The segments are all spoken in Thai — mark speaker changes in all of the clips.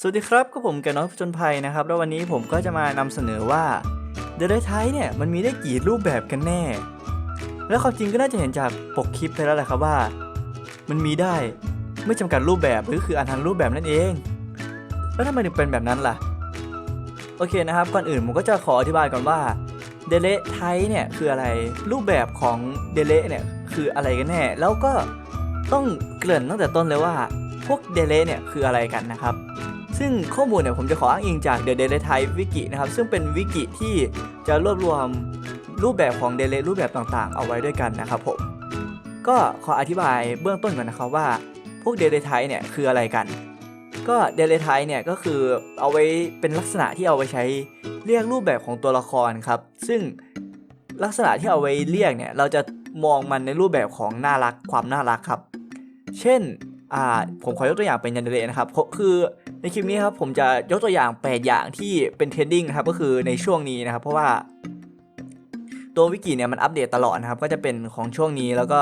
Speaker 1: สวัสดีครับก็ผมแกน้อยผจญภัยนะครับ แล้ววันนี้ผมก็จะมานำเสนอว่า The d a y t i เนี่ยมันมีได้กี่รูปแบบกันแน่ และความจริงก็น่าจะเห็นจากปกคลิปไปแล้วแหละครับว่า มันมีได้ไม่จำกัดรูปแบบหรือคืออันทันรูปแบบนั่นเอง แล้วทำไมถึงเป็นแบบนั้นล่ะ โอเคนะครับ ก่อนอื่นผมก็จะขออธิบายก่อนว่าเดเลไทเนี่ยคืออะไรรูปแบบของเดเลเนี่ยคืออะไรกันแน่ แล้วก็ต้องเกริ่นตั้งแต่ต้นเลยว่าพวกเดเลเนี่ยคืออะไรกันนะครับ ซึ่งข้อมูลเนี่ยผมจะขออ้างอิงจาก The Daily Type Wiki นะครับ ซึ่งเป็นวิกิที่จะรวบรวมรูปแบบของเดเลรูปแบบต่างๆ เอาไว้ด้วยกันนะครับผม ก็ขออธิบายเบื้องต้นก่อนนะครับว่า พวก Daily Type เนี่ยคืออะไรกัน ก็ Daily Type เนี่ยก็คือเอาไว้เป็นลักษณะที่เอาไว้ใช้เรียกรูปแบบของตัวละครครับ ซึ่งลักษณะที่เอาไว้เรียกเนี่ยเราจะมองมันในรูปแบบของน่ารักความน่ารักครับ เช่นผมขอยกตัวอย่างเป็นยันเดเลนะครับคือ ในคลิปนี้ครับผมจะยกตัวอย่าง 8 อย่างที่เป็นเทรนดิ้งนะครับก็คือในช่วงนี้นะครับ เพราะว่า ตัววิกิเนี่ยมันอัปเดตตลอดนะครับ ก็จะเป็นของช่วงนี้แล้วก็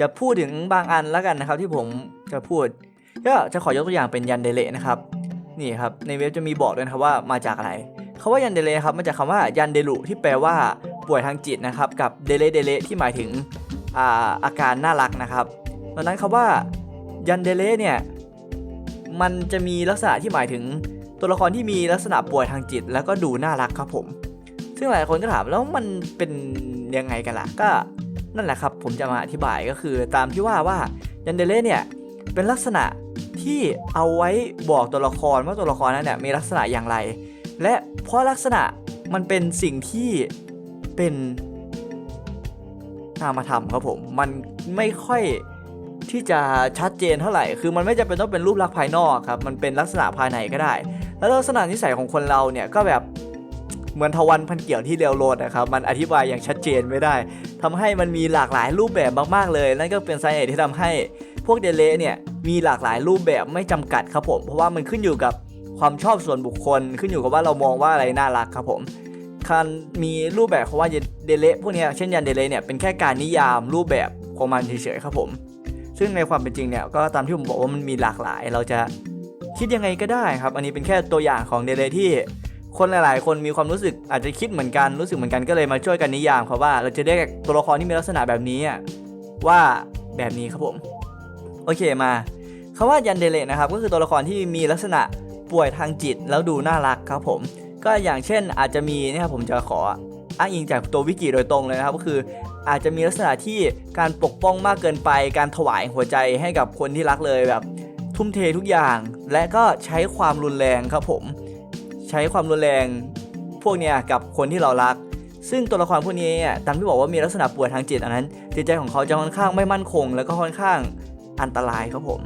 Speaker 1: จะพูดถึงบางอันแล้วกันนะครับ ที่ผมจะพูดก็จะขอยกตัวอย่างเป็นยันเดเลนะครับนี่ครับในเว็บจะมีบอกด้วยนะครับว่ามาจากอะไรคาว่ายันเดเลครับมาจากคำว่ายันเดลุที่แปลว่าป่วยทางจิตนะครับ กับเดเลเดเลที่หมายถึงอาอาการน่ารักนะครับดังนั้นคำว่ายันเดเลเนี่ย มันจะมีลักษณะที่หมายถึงตัวละครที่มีลักษณะป่วยทางจิต แล้วก็ดูน่ารักครับผม ซึ่งหลายคนก็ถามแล้วมันเป็นยังไงกันล่ะก็นั่นแหละครับ ผมจะมาอธิบายก็คือตามที่ว่าว่ายันเดเลเนี่ยเป็นลักษณะที่เอาไว้บอกตัวละครว่าตัวละครนั้นเนี่ยมีลักษณะอย่างไร และเพราะลักษณะมันเป็นสิ่งที่เป็นนามธรรมครับผม มันไม่ค่อย ที่จะชัดเจนเท่าไหร่ คือมันไม่จำเป็นต้องเป็นรูปลักษณ์ภายนอกครับ มันเป็นลักษณะภายในก็ได้ แล้วลักษณะนิสัยของคนเราเนี่ยก็แบบเหมือนทวันพันเกี่ยวที่เร็วโลดนะครับมันอธิบายอย่างชัดเจนไม่ได้ทำให้มันมีหลากหลายรูปแบบมากๆเลย นั่นก็เป็นสาเหตุที่ทำให้พวกเดเลเนี่ยมีหลากหลายรูปแบบไม่จำกัดครับผม เพราะว่ามันขึ้นอยู่กับความชอบส่วนบุคคล ขึ้นอยู่กับว่าเรามองว่าอะไรน่ารักครับผมการมีรูปแบบของว่าเดเลพวกนี้เช่นยันเดเลเนี่ยเป็นแค่การนิยามรูปแบบของมันเฉยๆครับผม ซึ่งในความเป็นจริงเนี่ยก็ตามที่ผมบอกว่ามันมีหลากหลาย เราจะคิดยังไงก็ได้ครับ อันนี้เป็นแค่ตัวอย่างของเดเลที่คนหลาย ๆ คนมีความรู้สึกอาจจะคิดเหมือนกันรู้สึกเหมือนกันก็เลยมาช่วยกันนิยามครับว่าเราจะเรียกตัวละครที่มีลักษณะแบบนี้ว่าแบบนี้ครับผมโอเคมาคำว่ายันเดเลนะครับก็คือตัวละครที่มีลักษณะป่วยทางจิตแล้วดูน่ารักครับผม ก็อย่างเช่นอาจจะมีนะครับผมจะขอ อ้างอิงจากตัววิกิโดยตรงเลยนะครับก็คืออาจจะมีลักษณะที่การปกป้องมากเกินไป การถวายหัวใจให้กับคนที่รักเลยแบบ ทุ่มเททุกอย่าง และก็ใช้ความรุนแรงครับผม ใช้ความรุนแรงพวกเนี้ยกับคนที่เรารัก ซึ่งตัวละครพวกนี้ตามที่บอกว่ามีลักษณะป่วยทางจิตอันนั้น จิตใจของเขาจะค่อนข้างไม่มั่นคง แล้วก็ค่อนข้างอันตรายครับผม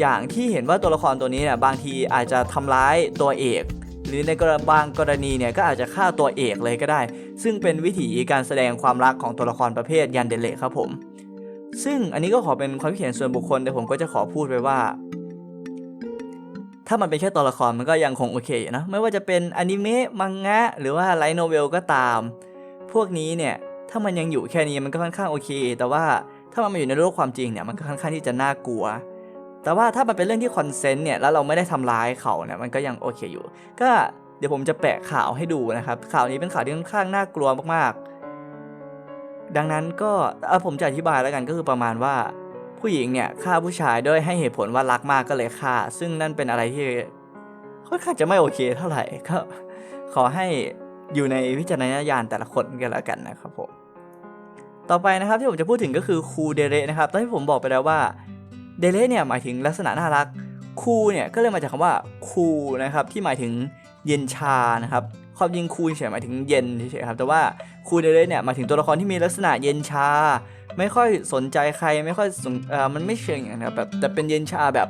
Speaker 1: อย่างที่เห็นว่าตัวละครตัวนี้เนี่ยบางทีอาจจะทำร้ายตัวเอก หรือในกรบางกรณีเนี่ยก็อาจจะฆ่าตัวเอกเลยก็ได้ ซึ่งเป็นวิถีการแสดงความรักของตัวละครประเภทยันเดเลครับผม ซึ่งอันนี้ก็ขอเป็นความคิดเห็นส่วนบุคคลแต่ผมก็จะขอพูดไปว่า ถ้ามันเป็นแค่ตัวละครมันก็ยังคงโอเคนะไม่ว่าจะเป็นอนิเมะมังงะหรือว่าไลท์โนเวลก็ตาม พวกนี้เนี่ยถ้ามันยังอยู่แค่นี้มันก็ค่อนข้างโอเค แต่ว่าถ้ามันมาอยู่ในโลกความจริงเนี่ยมันก็ค่อนข้างที่จะน่ากลัว แต่ว่าถ้ามันเป็นเรื่องที่คอนเซนต์เนี่ยแล้วเราไม่ได้ทำร้ายเขาเนี่ยมันก็ยังโอเคอยู่ ก็ เดี๋ยวผมจะแปะข่าวให้ดูนะครับ ข่าวนี้เป็นข่าวที่ค่อนข้างน่ากลัวมากๆ ดังนั้นก็เออผมจะอธิบายแล้วกันก็คือประมาณว่า ผู้หญิงเนี่ยฆ่าผู้ชายด้วยให้เหตุผลว่ารักมากก็เลยฆ่า ซึ่งนั่นเป็นอะไรที่ค่อนข้างจะไม่โอเคเท่าไหร่ก็ขอให้อยู่ในวิจารณญาณแต่ละคนกันแล้วกันนะครับผมต่อไปนะครับที่ผมจะพูดถึงก็คือคูเดเรนะครับตอนที่ผมบอกไปแล้วว่าเดเรเนี่ยหมายถึงลักษณะน่ารักคูเนี่ยก็เลยมาจากคำว่าคูนะครับที่หมายถึง เย็นชานะครับความจริงคูเฉยหมายถึงเย็นเฉยครับแต่ว่าคูเดเรเนี่ยหมายถึงตัวละครที่มีลักษณะเย็นชา ไม่ค่อยสนใจใครไม่ค่อยสนเอ่อมันไม่เชิงอย่างนั้นครับแบบแต่เป็นเย็นชาแบบ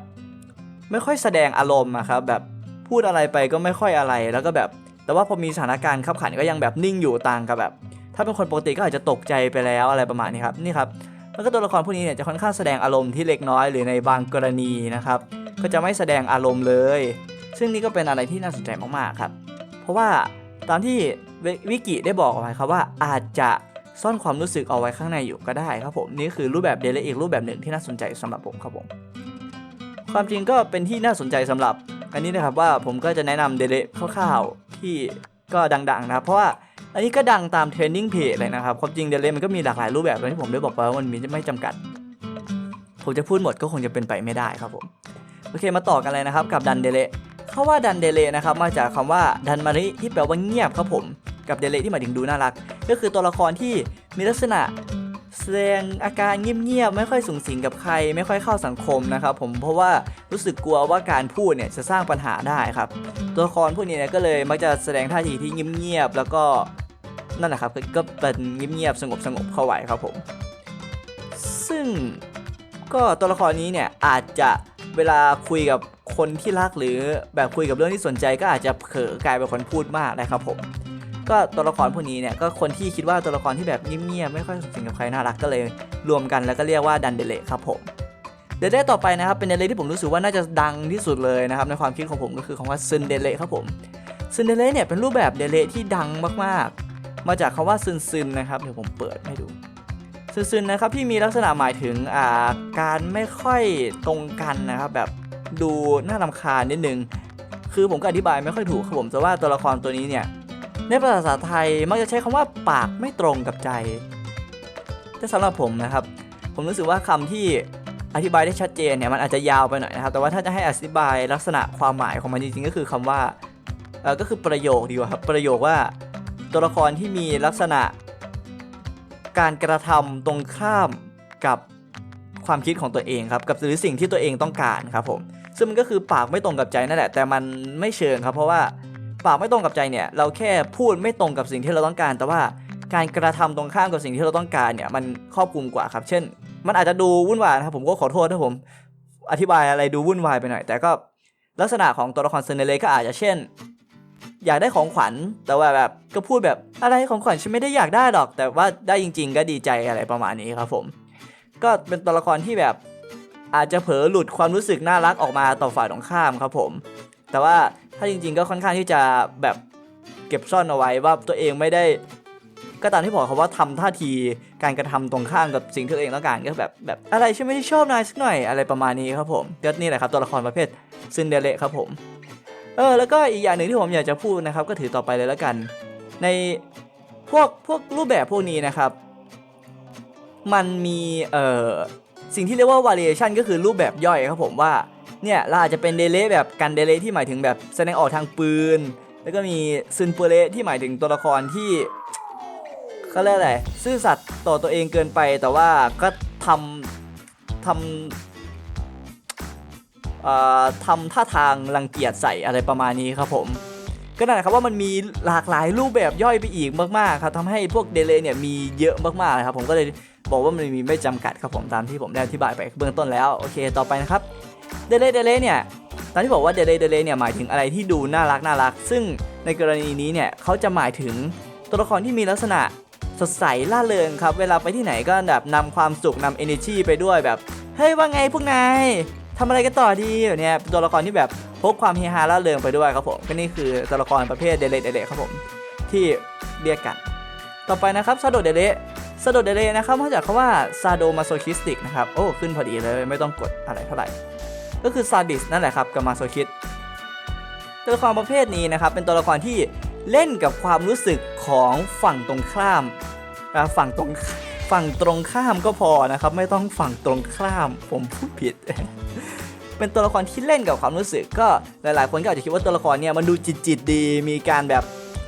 Speaker 1: ไม่ค่อยแสดงอารมณ์อะครับแบบพูดอะไรไปก็ไม่ค่อยอะไรแล้วก็แบบ แต่ว่าพอมีสถานการณ์ขับขันก็ยังแบบนิ่งอยู่ต่างกับแบบ ถ้าเป็นคนปกติก็อาจจะตกใจไปแล้วอะไรประมาณนี้ครับนี่ครับแล้วก็ตัวละครพวกนี้เนี่ยจะค่อนข้างแสดงอารมณ์ที่เล็กน้อยหรือในบางกรณีนะครับก็จะไม่แสดงอารมณ์เลย ซึ่งนี่ก็เป็นอะไรที่น่าสนใจมากๆครับ เพราะว่าตามที่วิกิได้บอกเอาไว้ครับว่าอาจจะซ่อนความรู้สึกเอาไว้ข้างในอยู่ก็ได้ครับผมนี่คือรูปแบบเดลอีกรูปแบบหนึ่งที่น่าสนใจสำหรับผมครับผม ความจริงก็เป็นที่น่าสนใจสำหรับ อันนี้นะครับว่าผมก็จะแนะนำเดเลคร่าวๆที่ก็ดังๆนะครับเพราะว่าอันนี้ก็ดังตามเทรนนิ่งเพจเลยนะครับความจริงเดเลมันก็มีหลากหลายรูปแบบที่ผมได้บอกไปว่ามันมีไม่จำกัด ผมจะพูดหมดก็คงจะเป็นไปไม่ได้ครับผมโอเคมาต่อกันเลยนะครับกับดันเดเลเขาว่าดันเดเลนะครับมาจากคำว่าดันมาริที่แปลว่าเงียบครับผมกับเดเลที่หมายถึงดูน่ารัก ก็คือตัวละครที่มีลักษณะแสดงอาการเงียบๆไม่ค่อยสูงสิงกับใคร ไม่ค่อยเข้าสังคมนะครับผมเพราะว่ารู้สึกกลัวว่าการพูดเนี่ยจะสร้างปัญหาได้ครับ ตัวละครพวกนี้เนี่ยก็เลยมักจะแสดงท่าทีที่เงียบๆแล้วก็นั่นแหละครับก็เป็นเงียบๆสงบๆเข้าไว้ครับผม ซึ่งก็ตัวละครนี้เนี่ยอาจจะ เวลาคุยกับคนที่รักหรือแบบคุยกับเรื่องที่สนใจก็อาจจะเผลอกลายเป็นคนพูดมากนะครับผม ก็ตัวละครพวกนี้เนี่ยก็คนที่คิดว่าตัวละครที่แบบเงียบๆไม่ค่อยสิงกับใครน่ารักก็เลยรวมกันแล้วก็เรียกว่าดันเดเลครับผมเดเลต่อไปนะครับเป็นเดเลที่ผมรู้สึกว่าน่าจะดังที่สุดเลยนะครับในความคิดของผมก็คือคำว่าซึนเดเลครับผมซึนเดเลเนี่ยเป็นรูปแบบเดเลที่ดังมากๆ มาจากคำว่าซึนซึนนะครับเดี๋ยวผมเปิดให้ดู ซึนซึนะครับที่มีลักษณะหมายถึงอ่าการไม่ค่อยตรงกันนะครับแบบดูน่ารำคาญนิดนึง คือผมก็อธิบายไม่ค่อยถูกครับผมแต่ว่าตัวละครตัวนี้เนี่ยในภาษาไทยมักจะใช้คำว่าปากไม่ตรงกับใจ แต่สำหรับผมนะครับ ผมรู้สึกว่าคำที่อธิบายได้ชัดเจนเนี่ยมันอาจจะยาวไปหน่อยนะครับ แต่ว่าถ้าจะให้อธิบายลักษณะความหมายของมันจริงๆก็คือคำว่าเออก็คือประโยคดีกว่าครับประโยคว่าตัวละครที่มีลักษณะ การกระทำตรงข้ามกับความคิดของตัวเองครับกับหรือสิ่งที่ตัวเองต้องการครับผมซึ่งมันก็คือปากไม่ตรงกับใจนั่นแหละแต่มันไม่เชิงครับ เพราะว่าปากไม่ตรงกับใจเนี่ยเราแค่พูดไม่ตรงกับสิ่งที่เราต้องการ แต่ว่าการกระทำตรงข้ามกับสิ่งที่เราต้องการเนี่ยมันครอบคลุมกว่าครับ เช่น มันอาจจะดูวุ่นวายนะครับผมก็ขอโทษถ้าผม อธิบายอะไรดูวุ่นวายไปหน่อย แต่ก็ลักษณะของตัวละครเซเนเลก็อาจจะเช่น อยากได้ของขวัญแต่ว่าแบบก็พูดแบบอะไรของขวัญฉันไม่ได้อยากได้หรอก แต่ว่าได้จริง ๆ ก็ดีใจอะไรประมาณนี้ครับผม ก็เป็นตัวละครที่แบบอาจจะเผลอหลุดความรู้สึกน่ารักออกมาต่อฝ่ายตรงข้ามครับผม แต่ว่าถ้าจริง ๆ ก็ค่อนข้างที่จะแบบเก็บซ่อนเอาไว้ว่าตัวเองไม่ได้ ก็ตามที่บอกเขาว่าทำท่าทีการกระทำตรงข้ามกับสิ่งที่ตัวเองต้องการก็แบบแบบอะไรฉันไม่ได้ชอบนายสักหน่อยอะไรประมาณนี้ครับผมก็นี่แหละครับตัวละครประเภทซินเดเรลครับผม เออแล้วก็อีกอย่างหนึ่งที่ผมอยากจะพูดนะครับ ก็ถือต่อไปเลยแล้วกัน ในพวกพวกรูปแบบพวกนี้นะครับ มันมีเอ่อสิ่งที่เรียกว่า variation ก็คือรูปแบบย่อยครับผมว่าเนี่ยเราอาจจะเป็นเดเลแบบกันเดเลที่หมายถึงแบบแสดงออกทางปืน แล้วก็มีซึนเปเลที่หมายถึงตัวละครที่เขาเรียกอะไรซื่อสัตย์ต่อตัวเองเกินไปแต่ว่าก็ทำทำ ทำท่าทางรังเกียจใส่อะไรประมาณนี้ครับผม ก็นั่นแหละครับว่ามันมีหลากหลายรูปแบบย่อยไปอีกมากๆครับทำให้พวกเดเลเนี่ยมีเยอะมากๆครับผมก็เลยบอกว่ามันมีไม่จำกัดครับผมตามที่ผมได้อธิบายไปเบื้องต้นแล้วโอเคต่อไปนะครับเดเลเดเลเนี่ยตามที่บอกว่าเดเลเดเลเนี่ยหมายถึงอะไรที่ดูน่ารักน่ารัก ซึ่งในกรณีนี้เนี่ยเขาจะหมายถึงตัวละครที่มีลักษณะสดใสล่าเริงครับ เวลาไปที่ไหนก็แบบนำความสุขนำ energy ไปด้วยแบบ เฮ้ยว่าไงพวกนาย ทำอะไรกันต่อดีแบบเนี้ยตัวละครที่แบบพกความเฮฮาล่าเริงไปด้วยครับผมก็นี่คือตัวละครประเภทเดเลเดเลครับผมที่เรียกกัน ต่อไปนะครับซาโดเดเลซาโดเดเลนะครับมาจากคำว่าซาโดมาโซคิสติกนะครับโอ้ขึ้นพอดีเลยไม่ต้องกดอะไรเท่าไหร่ ก็คือซาดิสนั่นแหละครับกับมาโซคิสตัวละครประเภทนี้นะครับเป็นตัวละครที่เล่นกับความรู้สึกของฝั่งตรงข้ามฝั่งตรงฝั่งตรงข้ามก็พอนะครับ ไม่ต้องฝั่งตรงข้ามผมพูดผิด เป็นตัวละครที่เล่นกับความรู้สึกก็หลาย ๆ คนก็อาจจะคิดว่าตัวละครเนี่ยมันดูจิตจิตๆดี มีการแบบ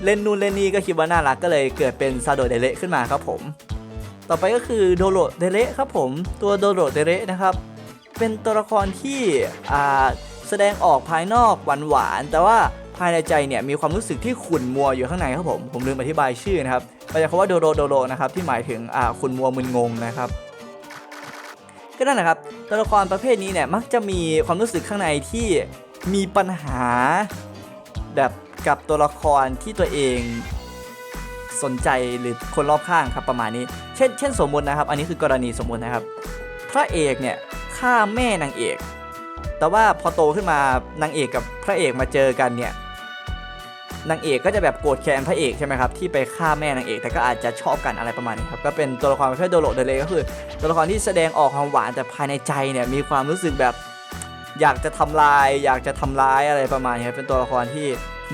Speaker 1: เล่นนู่นเล่นนี่ก็คิดว่าน่ารักก็เลยเกิดเป็นซาโดเดเละขึ้นมาครับผม ต่อไปก็คือโดโรเดเละครับผมตัวโดโรเดเละนะครับเป็นตัวละครที่แสดงออกภายนอกหวานหวานๆแต่ว่าภายในใจเนี่ยมีความรู้สึกที่ขุ่นมัวอยู่ข้างในครับผมผมลืมอธิบายชื่อนะครับมาจากคำว่าโดโรโดโรนะครับที่หมายถึงขุ่นมัวมึนงงนะครับ ก็นั่นแหละครับตัวละครประเภทนี้เนี่ยมักจะมีความรู้สึกข้างในที่มีปัญหา แบบกับตัวละครที่ตัวเองสนใจหรือคนรอบข้างครับประมาณนี้ เช่น เช่นสมมตินะครับ อันนี้คือกรณีสมมตินะครับ พระเอกเนี่ยฆ่าแม่นางเอก แต่ว่าพอโตขึ้นมานางเอกกับพระเอกมาเจอกันเนี่ย นางเอกก็จะแบบโกรธแค้นพระเอกใช่ไหมครับที่ไปฆ่าแม่นางเอก แต่ก็อาจจะชอบกันอะไรประมาณนี้ครับก็เป็นตัวละครประเภทโดโรเดเลก็คือ ตัวละครที่แสดงออกความหวานแต่ภายในใจเนี่ยมีความรู้สึกแบบอยากจะทำลาย อยากจะทำร้ายอะไรประมาณนี้ครับเป็นตัวละครที่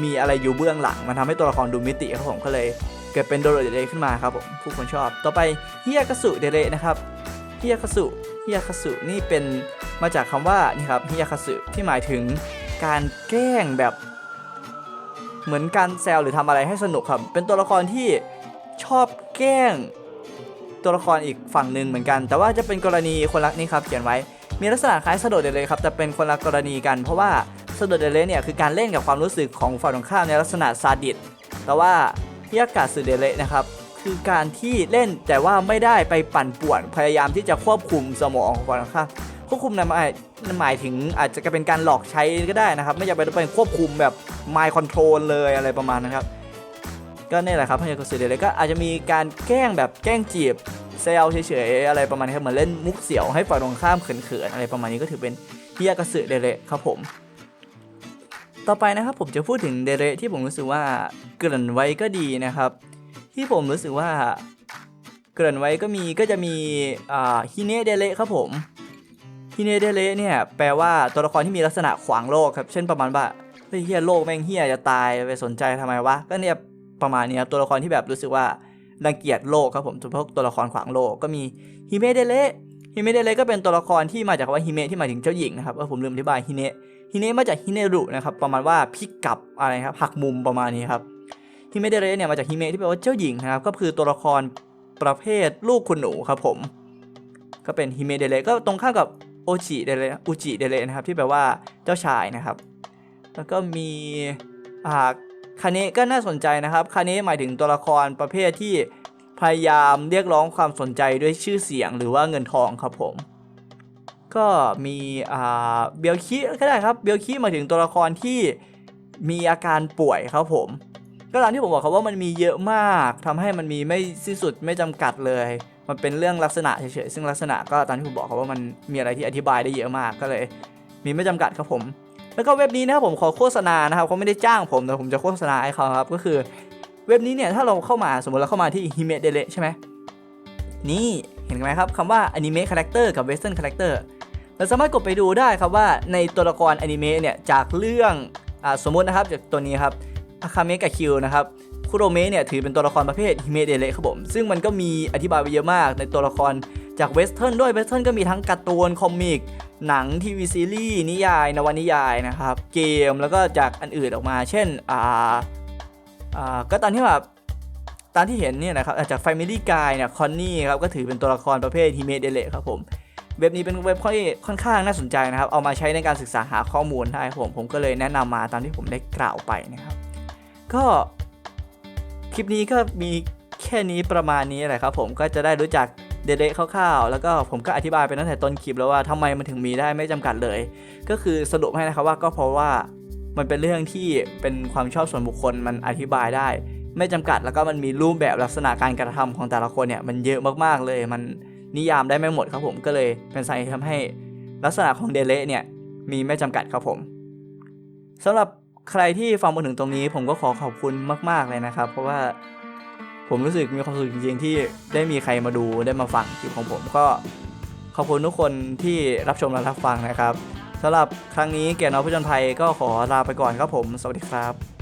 Speaker 1: มีอะไรอยู่เบื้องหลัง มันทำให้ตัวละครดูมิติครับผมก็เลยเกิดเป็นโดโรเดเรขึ้นมาครับผมผู้คนชอบ ต่อไปเฮิยกสุเดเรนะครับเฮิยกสุเฮิยกสุนี่เป็นมาจากคำว่านี่ครับเฮิยกสุที่หมายถึงการแกล้งแบบ เหมือนการแซวหรือทำอะไรให้สนุกครับ เป็นตัวละครที่ชอบแกล้ง ตัวละครอีกฝั่งหนึ่งเหมือนกัน แต่ว่าจะเป็นกรณีคนรักนี่ครับเขียนไว้ มีลักษณะคล้ายสโดดเดเลยครับแต่เป็นคนละกรณีกัน เพราะว่าสโดดเดเลยเนี่ยคือการเล่นกับความรู้สึกของฝ่ายตรงข้ามในลักษณะซาดิสแต่ว่าฮิยากาสึเดเลยนะครับคือการที่เล่นแต่ว่าไม่ได้ไปปั่นป่วนพยายามที่จะควบคุมสมองของฝ่ายตรงข้าม ควบคุมในหมายหมายถึงอาจจะเป็นการหลอกใช้ก็ได้นะครับ ไม่จำเป็นต้องเป็นควบคุมแบบ mind control เลยอะไรประมาณนะครับ ก็นี่แหละครับพยากรณ์สื่อเดเลยก็อาจจะมีการแกล้งแบบแกล้งจีบเซลเฉยๆอะไรประมาณนี้ครับเหมือนเล่นมุกเสี่ยวให้ฝ่ายตรงข้ามเขินๆอะไรประมาณนี้ก็ถือเป็นฮิยากาสึเดเรครับผม ต่อไปนะครับผมจะพูดถึงเดเรที่ผมรู้สึกว่าเกริ่นไว้ก็ดีนะครับ ที่ผมรู้สึกว่าเกริ่นไว้ก็มีก็จะมีฮิเนะเดเรครับผม ฮิเนเดเลเนี่ย แปลว่าตัวละครที่มีลักษณะขวางโลกครับ เช่นประมาณว่าเฮียโลกแม่งเฮียจะตายไปสนใจทำไมวะ ก็เนี่ยประมาณนี้ครับตัวละครที่แบบรู้สึกว่ารังเกียจโลกครับผมพวกตัวละครขวางโลกก็มีฮิเมะเดเลฮิเมะเดเลก็เป็นตัวละครที่มาจากคำว่าฮิเมะที่หมายถึงเจ้าหญิงนะครับเออผมลืมอธิบายฮิเนะฮิเนะมาจากฮิเนรุนะครับประมาณว่าพิกกลับอะไรครับหักมุมประมาณนี้ครับฮิเมะเดเลเนี่ยมาจากฮิเมะที่แปลว่าเจ้าหญิงนะครับก็คือตัวละครประเภทลูกคุณหนูครับผม ก็เป็นฮิเมะเดเลก็ตรงข้ามกับ โอจิเดเลอุจิเดเลนะครับ ที่แปลว่าเจ้าชายนะครับ แล้วก็มีอ่าคาเนะก็น่าสนใจนะครับคาเนะหมายถึงตัวละครประเภทที่พยายามเรียกร้องความสนใจด้วยชื่อเสียงหรือว่าเงินทองครับผม ก็มีอ่าเบลคิก็ได้ครับเบลคิหมายถึงตัวละครที่มีอาการป่วยครับผม ก็ตามที่ผมบอกครับว่ามันมีเยอะมากทำให้มันมีไม่สิ้นสุดไม่จำกัดเลย มันเป็นเรื่องลักษณะเฉยๆซึ่งลักษณะก็ตามที่ผมบอกครับว่ามันมีอะไรที่อธิบายได้เยอะมากก็เลย มีไม่จำกัดครับผม แล้วก็เว็บนี้นะครับผมขอโฆษณานะครับเขาไม่ได้จ้างผมแต่ผมจะโฆษณาให้เขาครับก็คือเว็บนี้เนี่ยถ้าเราเข้ามาสมมติเราเข้ามาที่ h i m e d e l e ใช่ไหมนี่เห็นไหมครับคำว่า Anime Character กับ Western Character เราสามารถกดไปดูได้ครับว่าในตัวละครอนิเมะเนี่ยจากเรื่องอาสมมตินะครับจากตัวนี้ครับอาคาเมะกับคิวนะครับ คุโรเมะเนี่ยถือเป็นตัวละครประเภทฮิเมเดเลครับผม ซึ่งมันก็มีอธิบายไปเยอะมากในตัวละครจากเวสเทิร์นด้วยเวสเทิร์นก็มีทั้งการ์ตูนคอมิก หนังทีวีซีรีส์นิยาย นวนิยายนะครับ เกมแล้วก็จากอันอื่นออกมา เช่นอ่าอ่าก็ตามที่แบบตามที่เห็นเนี่ยนะครับจาก Family Guy เนี่ยคอนนี่ครับก็ถือเป็นตัวละครประเภทฮิเมเดเลครับผมเว็บนี้เป็นเว็บที่ค่อนข้างน่าสนใจนะครับ เอามาใช้ในการศึกษาหาข้อมูลได้ผม ผมก็เลยแนะนำมาตามที่ผมได้กล่าวไปนะครับ ก็ คลิปนี้ก็มีแค่นี้ประมาณนี้แหละครับผมก็จะได้รู้จักเดเดคร่าวๆ แล้วก็ผมก็อธิบายไปตั้งแต่ต้นคลิปแล้วว่าทำไมมันถึงมีได้ไม่จำกัดเลย ก็คือสรุปให้นะครับว่าก็เพราะว่ามันเป็นเรื่องที่เป็นความชอบส่วนบุคคลมันอธิบายได้ ไม่จำกัดแล้วก็มันมีรูปแบบลักษณะการกระทำของแต่ละคนเนี่ยมันเยอะมากๆเลย มันนิยามได้ไม่หมดครับผมก็เลยเป็นสาเหตุทำให้ลักษณะของเดเลเนี่ยมีไม่จำกัดครับผมสำหรับ ใครที่ฟังมาถึงตรงนี้ ผมก็ขอขอบคุณมาก ๆเลยนะครับ เพราะว่าผมรู้สึกมีความสุขจริงๆที่ได้มีใครมาดูได้มาฟังคลิปของผมก็ขอบคุณทุกคนที่รับชมและรับฟังนะครับสำหรับครั้งนี้เกียรติน้อผู้จนภัยก็ขอลาไปก่อนครับผม สวัสดีครับ